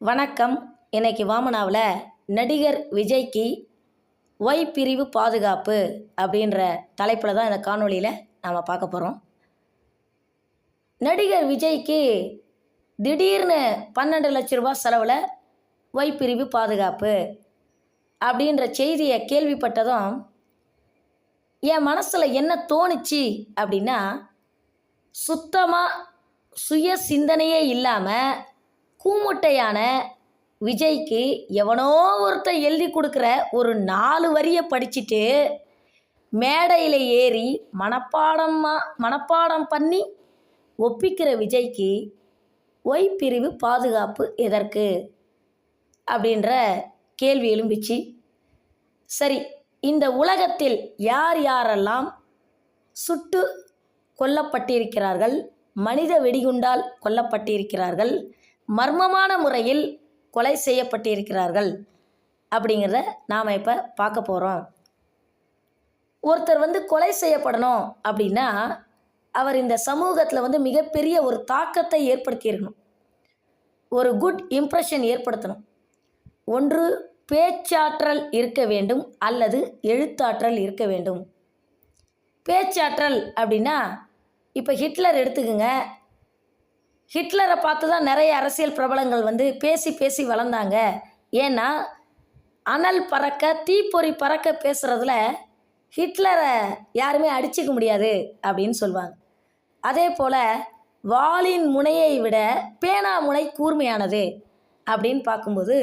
வணக்கம். இன்னைக்கு வாமனாவில் நடிகர் விஜய்க்கு ஒய் பிரிவு பாதுகாப்பு அப்படின்ற தலைப்பில் தான் இந்த காணொளியில் நாம் பார்க்க போகிறோம் நடிகர் விஜய்க்கு திடீர்னு பன்னெண்டு லட்ச ரூபாய் செலவில் ஒய் பிரிவு பாதுகாப்பு அப்படின்ற செய்தியை கேள்விப்பட்டதும் என் மனசில் என்ன தோணுச்சு அப்படின்னா சுத்தமாக சுய சிந்தனையே இல்லாமல் கூமுட்டையான விஜய்க்கு எவனோ ஒருத்தன் எழுதி கொடுக்குற ஒரு நாலு வரியை படிச்சுட்டு மேடையில் ஏறி மனப்பாடமாக மனப்பாடம் பண்ணி ஒப்பிக்கிற விஜய்க்கு ஒய் பிரிவு பாதுகாப்பு எதற்கு? அப்படின்ற கேள்வி எழும்பிச்சு. சரி இந்த உலகத்தில் யார் யாரெல்லாம் சுட்டு கொல்லப்பட்டிருக்கிறார்கள் மனித வெடிகுண்டால் கொல்லப்பட்டிருக்கிறார்கள் மர்மமான முறையில் கொலை செய்யப்பட்டிருக்கிறார்கள் அப்படிங்கிறத நாம் இப்போ பார்க்க போகிறோம் ஒருத்தர் வந்து கொலை செய்யப்படணும் அப்படின்னா அவர் இந்த சமூகத்தில் வந்து மிகப்பெரிய ஒரு தாக்கத்தை ஏற்படுத்தியிருக்கணும். ஒரு குட் இம்ப்ரெஷன் ஏற்படுத்தணும். ஒன்று பேச்சாற்றல் இருக்க வேண்டும் அல்லது எழுத்தாற்றல் இருக்க வேண்டும். பேச்சாற்றல் அப்படின்னா இப்போ ஹிட்லர் எடுத்துக்கோங்க ஹிட்லரை பார்த்து தான் நிறைய அரசியல் பிரபலங்கள் வந்து பேசி பேசி வளர்ந்தாங்க. ஏன்னா அனல் பறக்க தீப்பொறி பறக்க பேசுகிறதுல ஹிட்லரை யாருமே அடிச்சிக்க முடியாது அப்படின்னு சொல்லுவாங்க. அதே போல் வாளின் முனையை விட பேனா முனை கூர்மையானது அப்படின்னு பார்க்கும்போது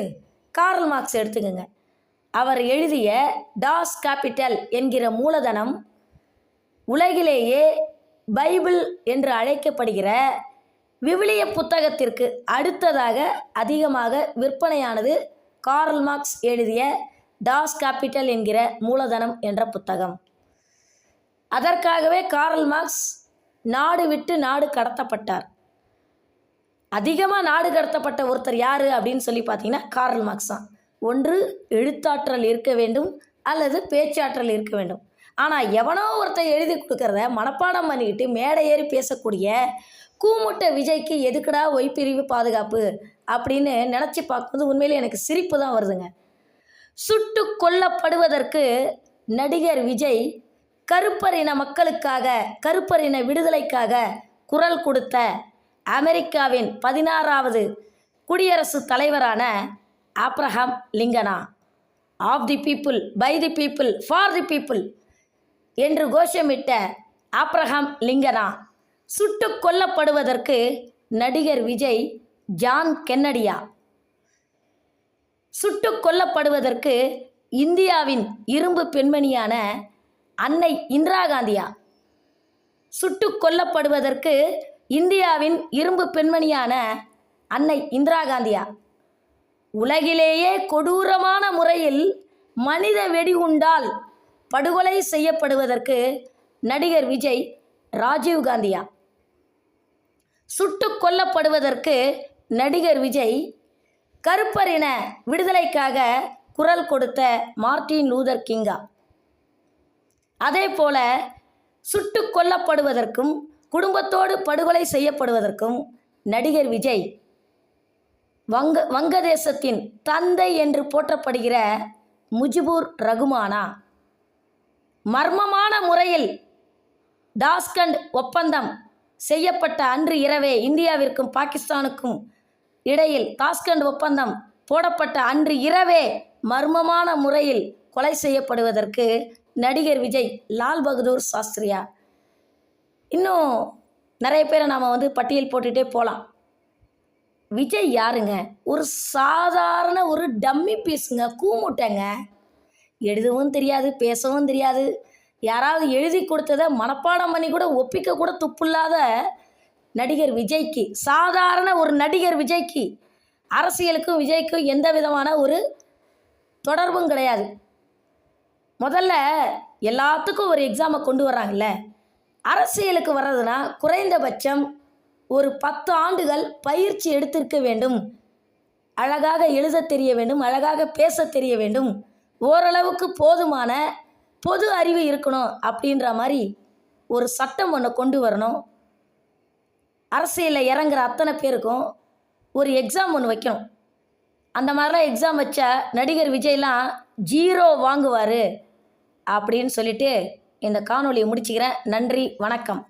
கார்ல் மார்க்ஸ் எடுத்துக்கோங்க. அவர் எழுதிய டாஸ் கேபிட்டல் என்கிற மூலதனம் உலகிலேயே பைபிள் என்று அழைக்கப்படுகிற விவிலிய புத்தகத்திற்கு அடுத்ததாக அதிகமாக விற்பனையானது கார்ல் மார்க்ஸ் எழுதிய டாஸ் கேபிட்டல் என்கிற மூலதனம் என்ற புத்தகம். அதற்காகவே கார்ல் மார்க்ஸ் நாடு விட்டு நாடு கடத்தப்பட்டார். அதிகமாக நாடு கடத்தப்பட்ட ஒருத்தர் யார் அப்படின்னு சொல்லி பார்த்தீங்கன்னா கார்ல் மார்க்ஸ் தான். ஒன்று எழுத்தாற்றல் இருக்க வேண்டும் அல்லது பேச்சாற்றல் இருக்க வேண்டும். ஆனால் எவனோ ஒருத்தர் எழுதி கொடுக்கறத மனப்பாடம் பண்ணிக்கிட்டு மேடை ஏறி பேசக்கூடிய கூமுட்ட விஜய்க்கு எதுக்குடா ஒய்பிரிவு பாதுகாப்பு? அப்படின்னு நினச்சி பார்க்கும்போது உண்மையிலே எனக்கு சிரிப்பு தான் வருதுங்க. சுட்டு கொல்லப்படுவதற்கு நடிகர் விஜய் கருப்பரின மக்களுக்காக கருப்பரின விடுதலைக்காக குரல் கொடுத்த அமெரிக்காவின் பதினாறாவது குடியரசு தலைவரான Abraham லிங்கனா. Of the people by the people for the people என்று கோஷமிட்ட ஆப்ரஹாம் லிங்கனா. சுட்டு கொல்லப்படுவதற்கு நடிகர் விஜய் ஜான் கென்னடியா. சுட்டு கொல்லப்படுவதற்கு இந்தியாவின் இரும்பு பெண்மணியான அன்னை இந்திரா காந்தியா. சுட்டு கொல்லப்படுவதற்கு இந்தியாவின் இரும்பு பெண்மணியான அன்னை இந்திரா காந்தியா. உலகிலேயே கொடூரமான முறையில் மனித வெடிகுண்டால் படுகொலை செய்யப்படுவதற்கு நடிகர் விஜய் ராஜீவ் காந்தியா. சுட்டு கொல்லப்படுவதற்கு நடிகர் விஜய் கருப்பரின விடுதலைக்காக குரல் கொடுத்த மார்டின் லூதர் கிங்கா. அதே போல சுட்டு கொல்லப்படுவதற்கும் குடும்பத்தோடு படுகொலை செய்யப்படுவதற்கும் நடிகர் விஜய் வங்க வங்கதேசத்தின் தந்தை என்று போற்றப்படுகிற முஜிபூர் ரகுமானா. மர்மமான முறையில் டாஸ்கண்ட் ஒப்பந்தம் செய்யப்பட்ட அன்று இரவே இந்தியாவிற்கும் பாகிஸ்தானுக்கும் இடையில் தாஸ்கண்ட் ஒப்பந்தம் போடப்பட்ட அன்று இரவே மர்மமான முறையில் கொலை செய்யப்படுவதற்கு நடிகர் விஜய் லால் பகதூர் சாஸ்திரியா. இன்னும் நிறைய பேரை நாம் வந்து பட்டியல் போட்டுகிட்டே போகலாம் விஜய் யாருங்க? ஒரு சாதாரண ஒரு டம்மி பீஸுங்க கூமுட்டைங்க. எழுதவும் தெரியாது பேசவும் தெரியாது. யாராவது எழுதி கொடுத்ததை மனப்பாடம் பண்ணி கூட ஒப்பிக்க கூட துப்பில்லாத நடிகர் விஜய்க்கு சாதாரண ஒரு நடிகர் விஜய்க்கு அரசியலுக்கும் விஜய்க்கும் எந்த விதமான ஒரு தொடர்பும் கிடையாது. முதல்ல எல்லாத்துக்கும் ஒரு எக்ஸாமை கொண்டு வர்றாங்கல்ல. அரசியலுக்கு வர்றதுனா குறைந்தபட்சம் ஒரு பத்து ஆண்டுகள் பயிற்சி எடுத்திருக்க வேண்டும். அழகாக எழுத தெரிய வேண்டும் அழகாக பேச தெரிய வேண்டும். ஓரளவுக்கு போதுமான பொது அறிவு இருக்கணும் அப்படின்ற மாதிரி ஒரு சட்டம் ஒன்று கொண்டு வரணும். அரசியலில் இறங்குற அத்தனை பேருக்கும் ஒரு எக்ஸாம் ஒன்று வைக்கணும். அந்த மாதிரிலாம் எக்ஸாம் வச்சா நடிகர் விஜய்லாம் ஜீரோ வாங்குவார் அப்படின்னு சொல்லிட்டு இந்த காணொலியை முடிச்சுக்கிறேன். நன்றி வணக்கம்.